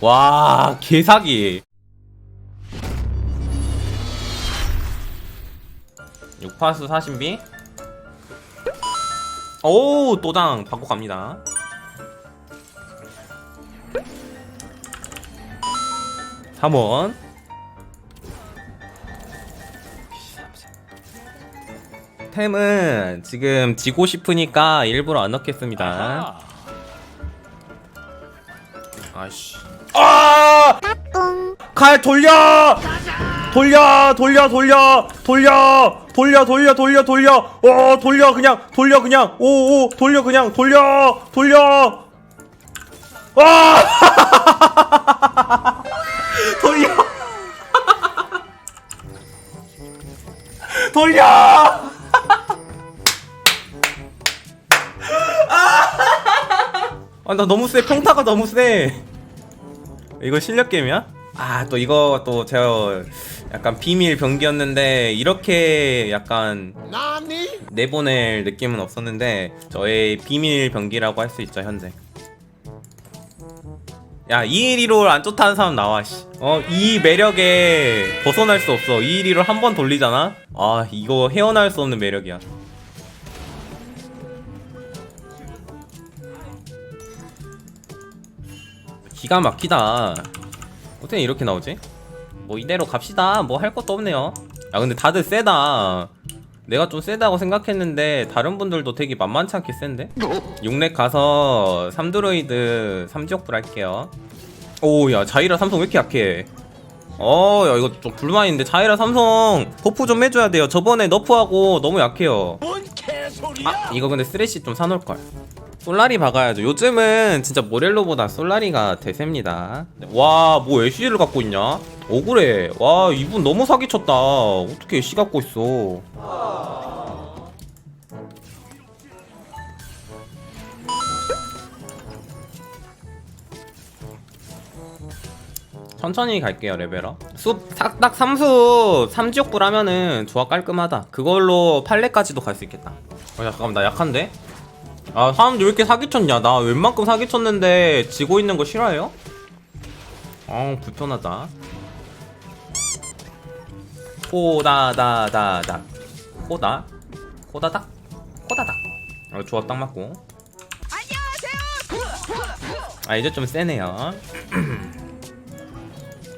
와 개사기. 6파수 40비? 오 또당 받고 갑니다. 삼원. 템은 지금 지고 싶으니까 일부러 안 넣겠습니다. 아씨 아! 칼 돌려! 돌려! 돌려! 돌려! 돌려! 돌려! 돌려! 돌려! 돌려! 어 돌려 그냥 돌려 그냥 오오 돌려 그냥 돌려! 돌려! 와! 돌려! 돌려! 아나 너무 세 평타가 너무 세 이거 실력 게임이야? 아 또 이거 또 제가 약간 비밀 병기였는데 이렇게 약간 내보낼 느낌은 없었는데 저의 비밀 병기라고 할 수 있죠 현재. 야 212로 안 좋다는 사람 나와 씨. 어이 매력에 벗어날 수 없어. 212로 한 번 돌리잖아? 아 이거 헤어나올 수 없는 매력이야 기가 막히다. 어떻게 이렇게 나오지? 뭐 이대로 갑시다. 뭐 할 것도 없네요. 야 근데 다들 세다. 내가 좀 세다고 생각했는데 다른 분들도 되게 만만치 않게 센데? 6렉 가서 3드로이드 3지옥불 할게요. 오야 자이라 삼성 왜 이렇게 약해? 어야 이거 좀 불만인데. 자이라 삼성 버프 좀 해줘야 돼요. 저번에 너프하고 너무 약해요. 아 이거 근데 쓰레쉬 좀 사놓을걸 솔라리 박아야죠. 요즘은 진짜 모렐로보다 솔라리가 대세입니다. 와뭐 애쉬를 갖고 있냐? 억울해. 와 이분 너무 사기쳤다. 어떻게 애쉬 갖고 있어? 천천히 갈게요 레벨업. 숲딱 3수 3지옥불 하면은 조합 깔끔하다. 그걸로 팔레까지도 갈 수 있겠다. 어 잠깐만 나 약한데? 아 사람들 왜 이렇게 사기쳤냐 나 웬만큼 사기쳤는데 지고 있는 거 싫어해요? 어 불편하다 호다다다닥 호다 호다닥 호다닥 어, 조합 딱 맞고 아 이제 좀 세네요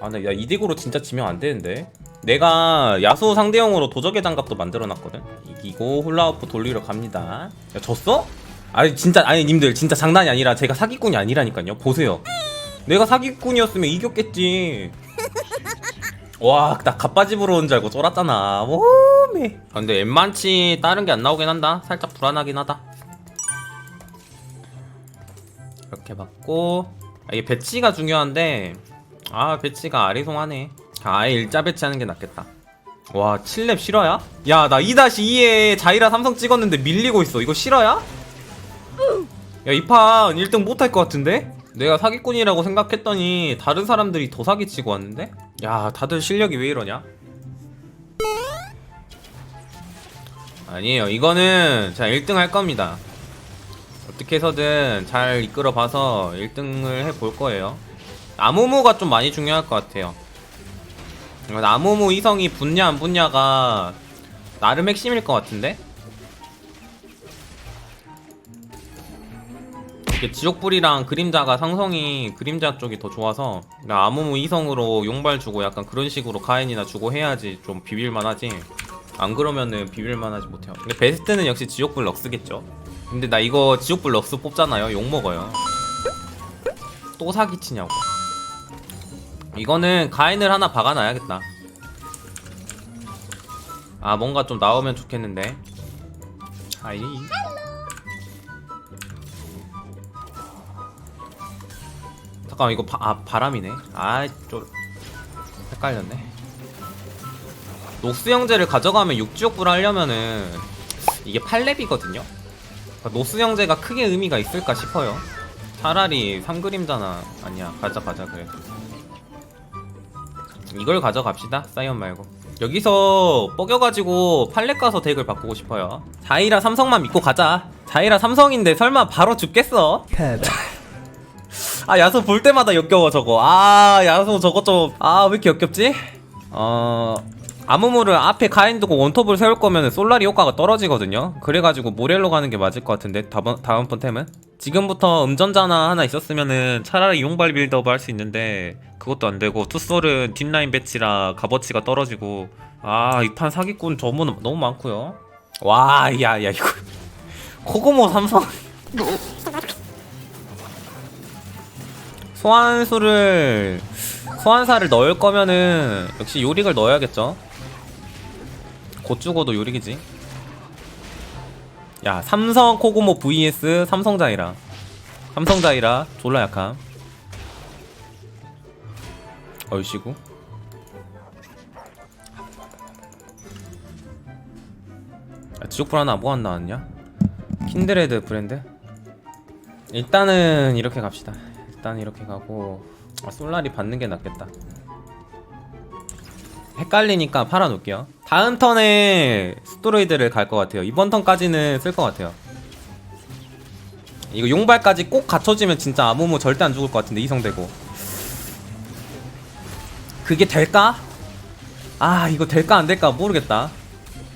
아, 근데 야 이딕으로 진짜 지면 안 되는데. 내가 야수 상대형으로 도적의 장갑도 만들어놨거든. 이기고 훌라우프 돌리러 갑니다. 야 졌어? 아니 진짜 아니 님들 진짜 장난이 아니라 제가 사기꾼이 아니라니까요. 보세요. 내가 사기꾼이었으면 이겼겠지. 와, 나 갑바집으로 온줄 알고 쫄았잖아. 오메. 아, 근데 엠만치 다른 게 안 나오긴 한다. 살짝 불안하긴 하다. 이렇게 받고 아, 이게 배치가 중요한데 아 배치가 아리송하네 아예 일자 배치하는 게 낫겠다 와 7렙 실화야? 야 나 2-2에 자이라 삼성 찍었는데 밀리고 있어 이거 실화야? 야 이 판 1등 못할 것 같은데? 내가 사기꾼이라고 생각했더니 다른 사람들이 더 사기치고 왔는데? 야 다들 실력이 왜 이러냐? 아니에요 이거는 자 1등 할 겁니다 어떻게 해서든 잘 이끌어 봐서 1등을 해 볼 거예요 나무무가 좀 많이 중요할 것 같아요. 나무무 이성이 붙냐 안 붙냐가 나름 핵심일 것 같은데? 지옥불이랑 그림자가 상성이 그림자 쪽이 더 좋아서 아무무 이성으로 용발 주고 약간 그런 식으로 가인이나 주고 해야지 좀 비빌만 하지. 안 그러면은 비빌만 하지 못해요. 근데 베스트는 역시 지옥불 럭스겠죠. 근데 나 이거 지옥불 럭스 뽑잖아요. 욕먹어요. 또 사기치냐고. 이거는 가인을 하나 박아놔야겠다. 아 뭔가 좀 나오면 좋겠는데. 아이 잠깐만 이거 바, 아 바람이네. 아좀 헷갈렸네. 녹스 형제를 가져가면 육지옥불 하려면은 이게 8렙이거든요? 노스 형제가 크게 의미가 있을까 싶어요. 차라리 삼그림자나 아니야 가자 가자 그래 이걸 가져갑시다 사이언 말고. 여기서 뻐겨가지고 팔렛 가서 덱을 바꾸고 싶어요. 자이라 삼성만 믿고 가자. 자이라 삼성인데 설마 바로 죽겠어? 아 야수 볼 때마다 역겨워 저거. 아 야수 저거 좀 아 왜 이렇게 역겹지? 어 아무무를 앞에 카인드고 원톱을 세울 거면 솔라리 효과가 떨어지거든요. 그래가지고 모렐로 가는 게 맞을 것 같은데 다음, 다음번 템은? 지금부터 음전자나 하나 있었으면은 차라리 용발 빌드업 할 수 있는데 그것도 안 되고 투솔은 뒷라인 배치라 값어치가 떨어지고 아 이 판 사기꾼 저문 너무 많고요. 와야야 이거. 코고모 삼성 소환수를 소환사를 넣을 거면은 역시 요릭을 넣어야겠죠. 곧 죽어도 요릭이지. 야 삼성 코고모 vs 삼성 자이라. 삼성 자이라 졸라 약함. 얼씨구. 야, 지옥불 하나 뭐안 나왔냐? 킨드레드 브랜드? 일단은 이렇게 갑시다. 일단 이렇게 가고 아, 솔라리 받는 게 낫겠다. 헷갈리니까 팔아놓을게요. 다음 턴에 스토로이드를 갈 것 같아요. 이번 턴까지는 쓸 것 같아요. 이거 용발까지 꼭 갖춰지면 진짜 아무무 절대 안 죽을 것 같은데 이성되고 그게 될까? 아 이거 될까 안 될까 모르겠다.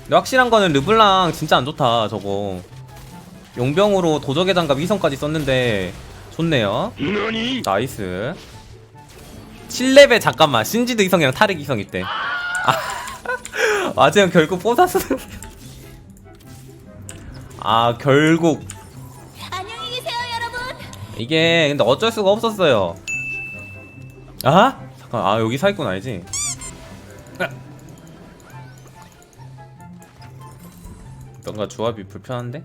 근데 확실한 거는 르블랑 진짜 안 좋다 저거. 용병으로 도적의 장갑 이성까지 썼는데 좋네요. 나이스. 7레벨 잠깐만 신지드 이성이랑 타릭 이성 있대. 아, 아재형 결국 뽀사스. 아 결국 안녕히 계세요, 여러분. 이게 근데 어쩔 수가 없었어요. 아? 잠깐 아 여기 사기꾼 아니지? 뭔가 조합이 불편한데?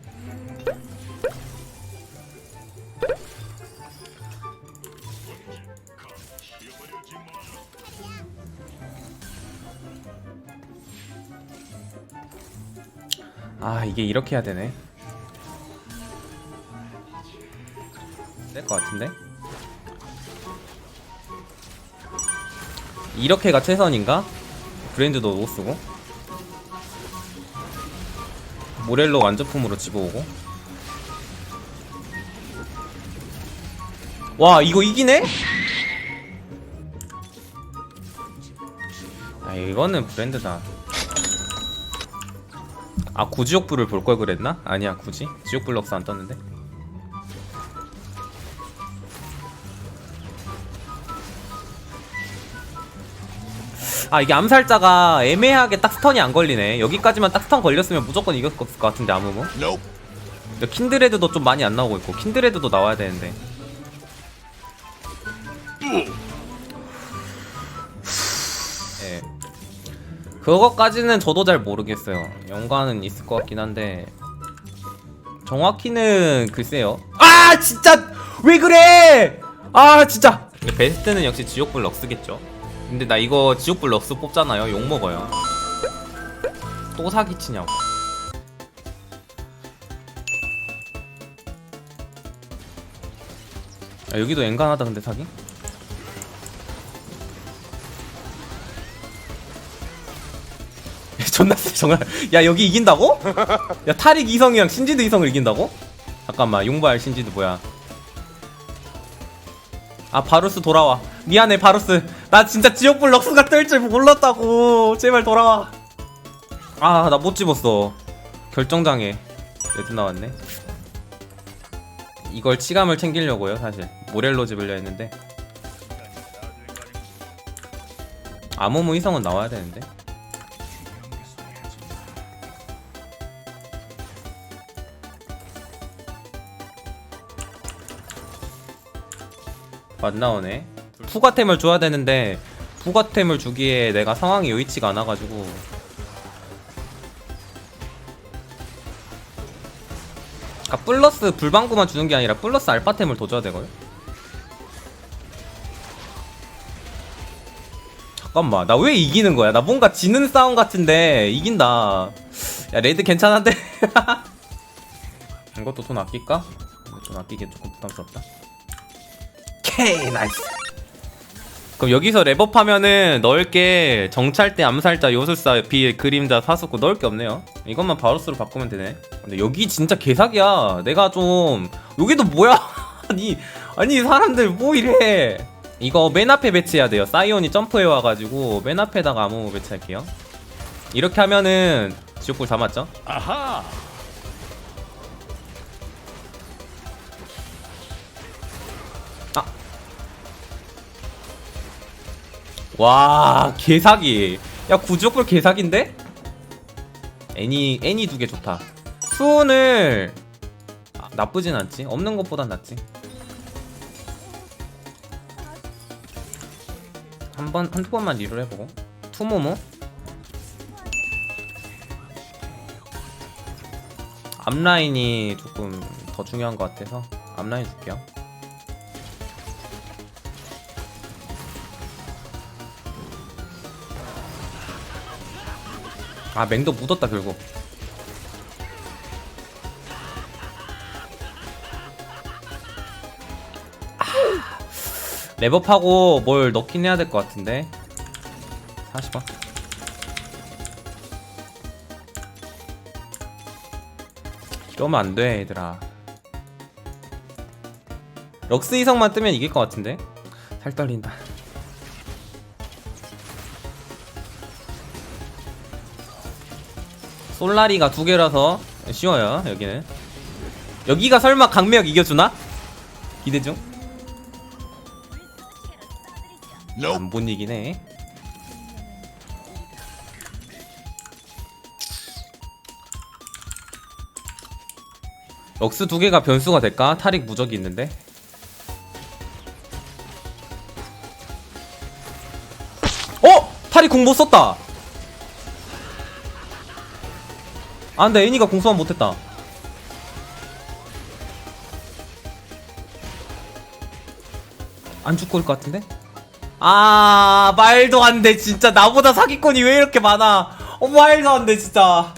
아 이게 이렇게 해야 되네. 될 것 같은데? 이렇게가 최선인가? 브랜드도 못 쓰고? 모렐로 완전품으로 집어오고? 와 이거 이기네? 아 이거는 브랜드다 아 구지옥불을 볼 걸 그랬나? 아니야 굳이 지옥불 럭스 안 떴는데? 아 이게 암살자가 애매하게 딱 스턴이 안 걸리네. 여기까지만 딱 스턴 걸렸으면 무조건 이겼을 것 같은데 아무무. 근데 킨드레드도 좀 많이 안 나오고 있고 킨드레드도 나와야 되는데 그거까지는 저도 잘 모르겠어요. 연관은 있을 것 같긴 한데. 정확히는 글쎄요. 아 진짜! 왜 그래? 아 진짜! 베스트는 역시 지옥불 럭스겠죠. 근데 나 이거 지옥불 럭스 뽑잖아요. 욕 먹어요. 또 사기치냐고. 야, 여기도 엔간하다 근데 사기? 존나 세 정말. 야 여기 이긴다고? 야 타릭 이성이랑 신지드 이성을 이긴다고? 잠깐만 용발 신지드 뭐야? 아 바루스 돌아와. 미안해 바루스. 나 진짜 지옥불 럭스가 뜰 줄 몰랐다고. 제발 돌아와. 아 나 못 집었어. 결정장애. 레드 나왔네. 이걸 치감을 챙기려고요 사실. 모렐로 집으려 했는데. 아모모 이성은 나와야 되는데 안 나오네. 푸가템을 줘야 되는데 푸가템을 주기에 내가 상황이 여의치가 않아가지고 아 플러스 불방구만 주는 게 아니라 플러스 알파템을 더 줘야 되걸? 잠깐만 나 왜 이기는 거야? 나 뭔가 지는 싸움 같은데 이긴다 야 레드 괜찮은데? 이것도 돈 아낄까? 돈 아끼기 조금 부담스럽다 오케이 나이스. 그럼 여기서 랩업하면은 넣을 게 정찰대 암살자 요술사 빌 그림자 사수고 넣을 게 없네요. 이것만 바로스로 바꾸면 되네. 근데 여기 진짜 개사기야. 내가 좀 여기도 뭐야? 아니 아니 이 사람들 뭐 이래? 이거 맨 앞에 배치해야 돼요. 사이온이 점프해 와가지고 맨 앞에다가 아무 배치할게요. 이렇게 하면은 지옥불 다 맞죠? 아하. 와 개사기. 야 구지옥불 개사기인데? 애니 애니 두 개 좋다. 수은을 아, 나쁘진 않지. 없는 것보단 낫지. 한 번 한두 번만 리롤 해보고. 투모모? 앞라인이 조금 더 중요한 것 같아서 앞라인 줄게요 아 맹도 묻었다 결국. 아, 랩업하고 뭘 넣긴 해야 될 것 같은데. 40원 이러면 안 돼 얘들아. 럭스 이성만 뜨면 이길 것 같은데? 살 떨린다 솔라리가 두 개라서 쉬워요 여기는 여기가 설마 강매역 이겨주나? 기대 중? 안본해 럭스 두 개가 변수가 될까? 탈익 무적이 있는데 어! 탈익 공못 썼다 아 근데 애니가 공수만 못했다. 안 죽고 올 것 같은데? 아 말도 안 돼 진짜. 나보다 사기꾼이 왜 이렇게 많아? 어 말도 안 돼 진짜